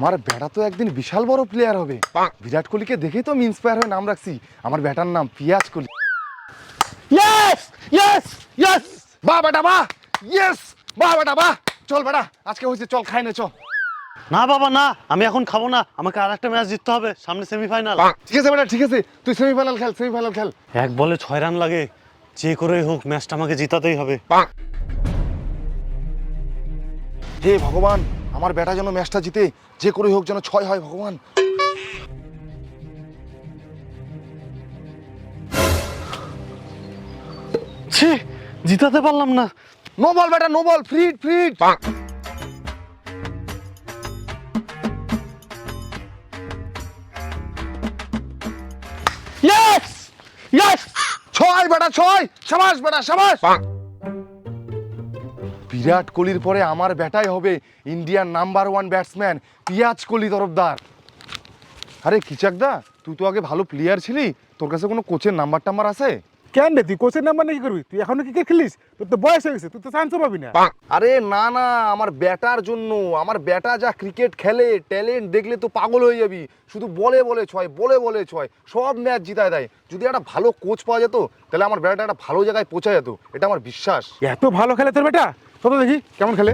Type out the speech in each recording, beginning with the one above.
আমার ব্যাটা তো একদিন বিশাল বড় প্লেয়ার হবে। বিরাট কোহলিকে দেখেই তো আমি ইন্সপায়ার হয়ে নাম রাখছি। আমার ব্যাটার নাম পিয়াজ কোহলি। ইয়েস ইয়েস ইয়েস বাহ বেটা বাহ ইয়েস বাহ বেটা বাহ চল বেটা আজকে হয়েছে চল খাই নে চল। না বাবা না আমি এখন খাব না। আমাকে আর একটা ম্যাচ জিততে হবে সামনে সেমিফাইনাল ঠিক আছে বেটা ঠিক আছে। তুই সেমিফাইনাল খেল সেমিফাইনাল খেল। এক বলে ছয় রান লাগে। যে করেই হোক ম্যাচটা আমাকে জিতাতেই হবে। হে ভগবান আমার ব্যাটা যেন ম্যাচটা জিতে যে করে হোক যেন ছয় হয় ভগবান। ছি জিতাতে পারলাম না। নো বল বেটা নো বল ফ্রিড ফ্রিড ইয়েস ইয়েস ছয় বেটা ছয়। সাবাস বেটা সাবাস। বিরাট কোহলির পরে আমার ব্যাটাই হবে ইন্ডিয়ার নাম্বার ওয়ান ব্যাটসম্যান পিয়াজ কোহলি তরফদার। আরে কিচাকদা তুই তো আগে ভালো প্লেয়ার ছিলি। তোর কাছে কোনো কোচের নাম্বার টাম্বার আছে? কেন রে? তুই কোচের নাম্বার নিয়ে কি করবি? তুই এখনও ক্রিকেট খেলিস? তোর তো বয়স হয়ে গেছে তুই তো চান্সও পাবি না। আরে না না আমার ব্যাটার জন্য আমার ব্যাটা যা ক্রিকেট খেলে ট্যালেন্ট দেখলে তো পাগল হয়ে যাবি। শুধু বলে বলে ছয় বলে বলে ছয় সব ম্যাচ জিতায় দেয়। যদি একটা ভালো কোচ পাওয়া যেত তাহলে আমার ব্যাটা একটা ভালো জায়গায় পৌঁছা যেত। এটা আমার বিশ্বাস। এত ভালো খেলে তোর বেটা কত দেখি কেমন খেলে?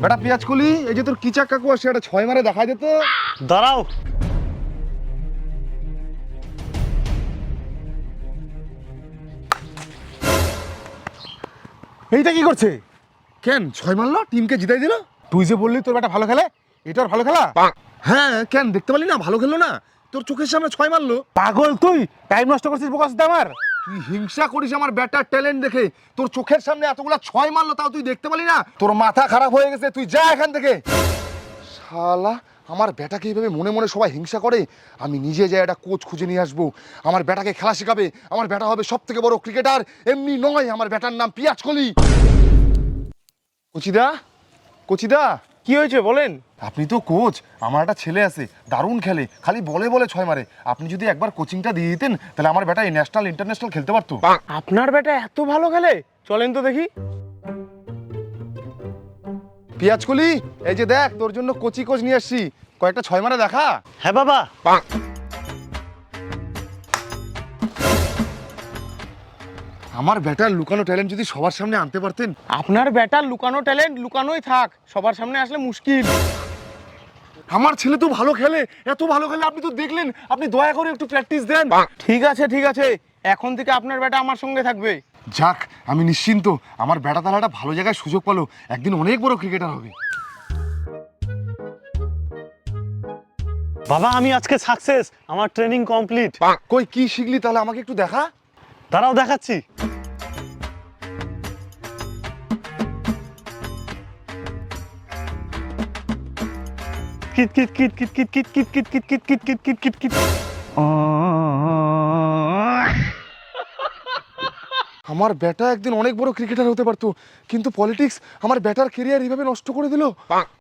বেটা পিয়াজ কলি এই যে তোর কিচাক কাকু আসছে একটা ছয় মারে দেখা যেত দাঁড়াও। এইটা কি করছে? কেন ছয় মারলো? টিমকে জিতাই দিল? তুই যে বললি তোর বেটা ভালো খেলে এটা ভালো খেলা? হ্যাঁ কেন দেখতে পারলি না ভালো খেললো না? তোর চোখের সামনে ছয় মারলো। পাগল তুই টাইম নষ্ট করছিস বোকাস আমার। তুই হিংসা করিস আমার ব্যাটার ট্যালেন্ট দেখে। তোর চোখের সামনে এতগুলা ছয় মারলো, তাও তুই দেখতে পারলি না? তোর মাথা খারাপ হয়ে গেছে, তুই যা এখান থেকে। শালা, আমার ব্যাটাকে এইভাবে মনে মনে সবাই হিংসা করে? আমি নিজে যাই একটা কোচ খুঁজে নিয়ে আসব। আমার ব্যাটাকে খেলা শেখাবে। আমার ব্যাটা হবে সব থেকে বড় ক্রিকেটার। এমনি নয়, আমার ব্যাটার নাম পিয়াজ কলি। কচিদা? কচিদা? কি হয়েছে বলেন? আপনি তো কোচ আমার একটা ছেলে আছে দারুণ খেলে খালি বলে বলে ছয় মারে। আপনি যদি একবার কোচিংটা দিয়ে দিতেন তাহলে আমার বেটা ন্যাশনাল ইন্টারন্যাশনাল খেলতে পারতো। আপনার বেটা এত ভালো খেলে? চলেন তো দেখি। পিয়াজকলি এই যে দেখ তোর জন্য কোচি কোচ নিয়ে আসছি। কয়েকটা ছয় মারে দেখা। হ্যাঁ বাবা। আমার ব্যাটার লুকানো ট্যালেন্ট যদি সবার সামনে আনতে পারতেন। আপনার বেটার লুকানো ট্যালেন্ট লুকানোই থাক সবার সামনে আসলে মুশকিল। আমার ছেলে তো ভালো খেলে এত ভালো খেলে আপনি তো দেখলেন আপনি দয়া করে একটু প্র্যাকটিস দেন। ঠিক আছে ঠিক আছে। এখন থেকে আপনার বেটা আমার সঙ্গে থাকবে। যাক আমি নিশ্চিন্ত আমার ব্যাটা তাহলে একটা ভালো জায়গায় সুযোগ পেল। একদিন অনেক বড় ক্রিকেটার হবে। বাবা আমি আজকে সাকসেস আমার ট্রেনিং কমপ্লিট কই কি শিখলি তাহলে আমাকে একটু দেখা? দাঁড়াও দেখাচ্ছি। কিট কিট কিট কিট কিট কিট কিট কিট কিট কিট কিট কিট কিট কিট কিট আমার ব্যাটা একদিন অনেক বড় ক্রিকেটার হতে পারতো কিন্তু পলিটিক্স আমার ব্যাটার কেরিয়ার এইভাবে নষ্ট করে দিল